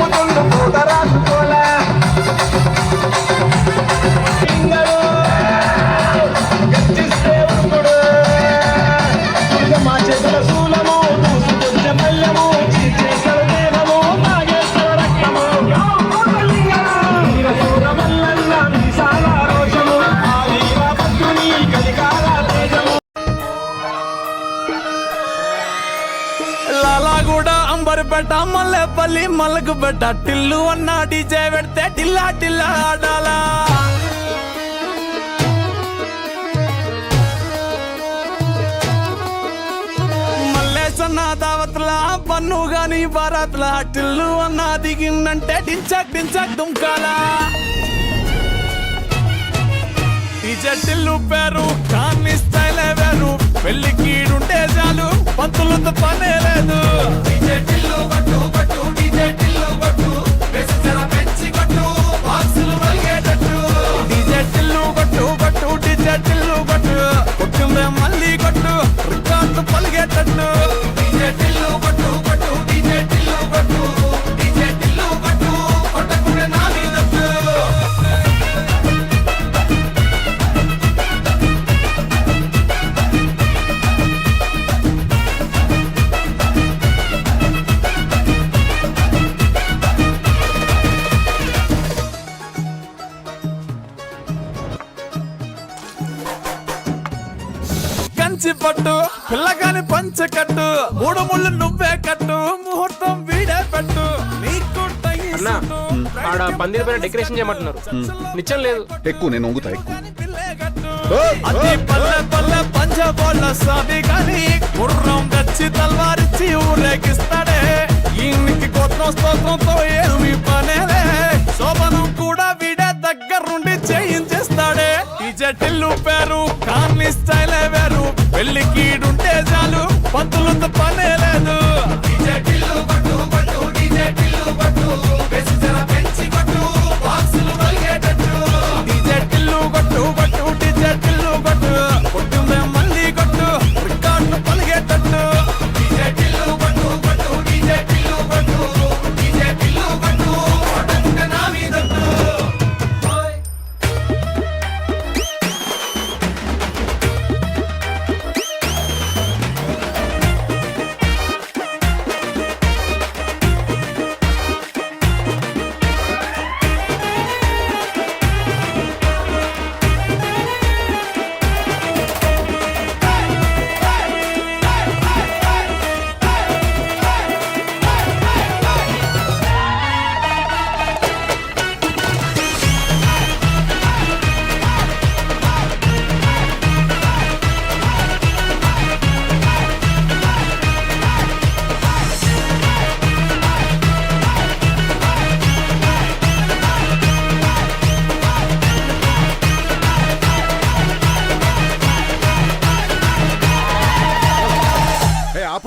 చూపుతుండు పూత రాసుకోలే మా చేతుల శూలము దూసుకొచ్చే మల్లెము చీచేసల రక్తము. మల్లన్న రోషము ఆ కలికాల తేజము. లాలాగూడ అంబర్పేట మల్లెపల్లి మల్లకు పెట్ట టిల్లు అన్న డీజే పెడితే టిల్లా టిల్లా ఆడాలా. మల్లేసన్న దావత్లా పన్ను గాని బారాత్ల టిల్లు అన్న దిగిందంటే డించక్ డించక్ దుంకాలా. డీజే టిల్లు పేరు కానీ స్టైల్ వేరు పెళ్ళి కీడుంటే చాలు పంతులతో పనే కంచి పట్టు పిల్లగాని పంచ కట్టు మూడు ముళ్ళు నువ్వే కట్టు ముహూర్తం వీడే పెట్టు. నీకు అన్నా ఆడ పందిరి పైన డెకరేషన్ చేయమంటున్నారు. నిచ్చం లేదు. ఎక్కువ నేను వంగుతా ఎక్కువ. పిల్లే కట్టు. అది పల్లె పల్లె పంచబోళ్ళ సాది కానీ గుర్రం తెచ్చి తల్వారిచ్చి ఊరేగిస్తాడే. ఈయనకి కొత్త స్తోత్రంతో ఏమి పనేలే. శోభనం కూడా వీడే దగ్గరుండి చేయించేస్తాడే. ఈ జటిల్లు పేరు పెళ్ళి కీడుంటే చాలు పంతులతో పనే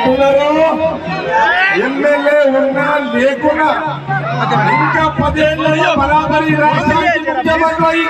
అంటున్నారో. ఎమ్మెల్యే ఉన్నా లేకున్నా ఇంకా పదేళ్ళు బరాబరి రాష్ట్రానికి ముఖ్యమంత్రి